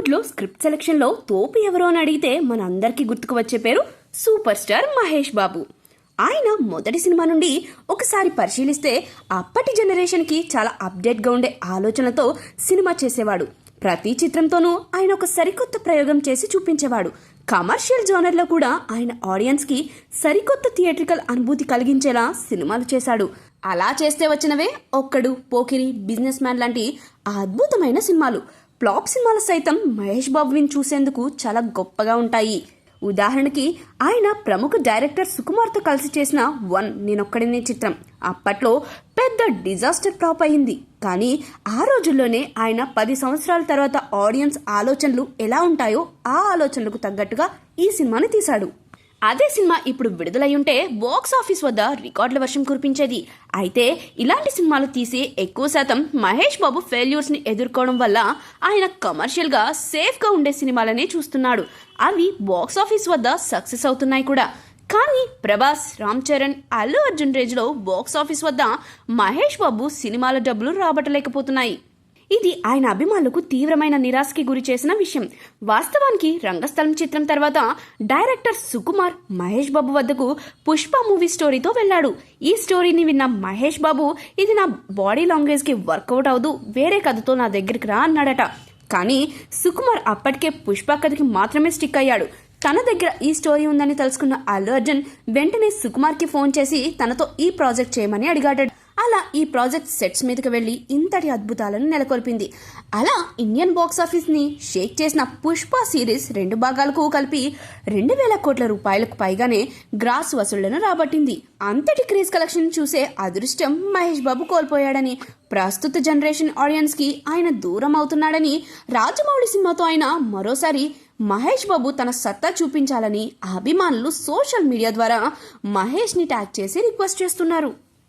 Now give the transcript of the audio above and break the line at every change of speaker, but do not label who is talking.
టాలీవుడ్లో స్క్రిప్ట్ సెలక్షన్లో తోపు ఎవరో అని అడిగితే మన అందరికీ గుర్తుకు వచ్చే పేరు సూపర్ స్టార్ మహేష్ బాబు. ఆయన మొదటి సినిమా నుండి ఒకసారి పరిశీలిస్తే అప్పటి జనరేషన్కి చాలా అప్డేట్గా ఉండే ఆలోచనలతో సినిమా చేసేవాడు. ప్రతి చిత్రంతోనూ ఆయన ఒక సరికొత్త ప్రయోగం చేసి చూపించేవాడు. కమర్షియల్ జోనర్లో కూడా ఆయన ఆడియన్స్కి సరికొత్త థియేట్రికల్ అనుభూతి కలిగించేలా సినిమాలు చేశాడు. అలా చేస్తే వచ్చినవే ఒక్కడు పోకిరి బిజినెస్ మ్యాన్ లాంటి అద్భుతమైన సినిమాలు. ఫ్లాప్ సినిమాలు సైతం మహేష్ బాబుని చూసేందుకు చాలా గొప్పగా ఉంటాయి. ఉదాహరణకి ఆయన ప్రముఖ డైరెక్టర్ సుకుమార్తో కలిసి చేసిన వన్ నేనొక్కడినే చిత్రం. అప్పట్లో పెద్ద డిజాస్టర్ ఫ్లాప్ అయింది కానీ ఆ రోజుల్లోనే ఆయన పది సంవత్సరాల తర్వాత ఆడియన్స్ ఆలోచనలు ఎలా ఉంటాయో ఆ ఆలోచనలకు తగ్గట్టుగా ఈ సినిమాని తీశాడు. అదే సినిమా ఇప్పుడు విడుదలై ఉంటే బాక్స్ ఆఫీస్ వద్ద రికార్డుల వర్షం కురిపించేది. అయితే ఇలాంటి సినిమాలు తీసి ఎక్కువ శాతం మహేష్ బాబు ఫెయిల్యూర్స్ని ఎదుర్కోవడం వల్ల ఆయన కమర్షియల్గా సేఫ్గా ఉండే సినిమాలనే చూస్తున్నాడు. అవి బాక్స్ ఆఫీస్ వద్ద సక్సెస్ అవుతున్నాయి కూడా. కానీ ప్రభాస్ రామ్ చరణ్ అల్లు అర్జున్ రేంజ్లో బాక్స్ ఆఫీస్ వద్ద మహేష్ బాబు సినిమాల డబ్బులు రాబట్టలేకపోతున్నాయి. ఇది ఆయన అభిమానులకు తీవ్రమైన నిరాశకి గురి చేసిన విషయం. వాస్తవానికి రంగస్థలం చిత్రం తర్వాత డైరెక్టర్ సుకుమార్ మహేష్ బాబు వద్దకు పుష్ప మూవీ స్టోరీతో వెళ్ళాడు. ఈ స్టోరీని విన్న మహేష్ బాబు ఇది నా బాడీ లాంగ్వేజ్కి వర్కౌట్ అవదు వేరే కథతో నా దగ్గరికి రా అన్నాడట. కానీ సుకుమార్ అప్పటికే పుష్ప కథకి మాత్రమే స్టిక్ అయ్యాడు. తన దగ్గర ఈ స్టోరీ ఉందని తెలుసుకున్న అల్లు అర్జున్ వెంటనే సుకుమార్కి ఫోన్ చేసి తనతో ఈ ప్రాజెక్ట్ చేయమని అడిగాడు అలా ఈ ప్రాజెక్ట్ సెట్స్ మీదకి వెళ్ళి ఇంతటి అద్భుతాలను నెలకొల్పింది. అలా ఇండియన్ బాక్స్ ఆఫీస్ని షేక్ చేసిన పుష్ప సిరీస్ రెండు భాగాలకు కలిపి రెండు వేల కోట్ల రూపాయలకు పైగానే గ్రాస్ వసూళ్ళను రాబట్టింది. అంతటి క్రేజ్ కలెక్షన్ చూసే అదృష్టం మహేష్ బాబు కోల్పోయాడని ప్రస్తుత జనరేషన్ ఆడియన్స్కి ఆయన దూరం అవుతున్నాడని రాజమౌళి సినిమాతో ఆయన మరోసారి మహేష్ బాబు తన సత్తా చూపించాలని అభిమానులు సోషల్ మీడియా ద్వారా మహేష్ని ట్యాగ్ చేసి రిక్వెస్ట్ చేస్తున్నారు.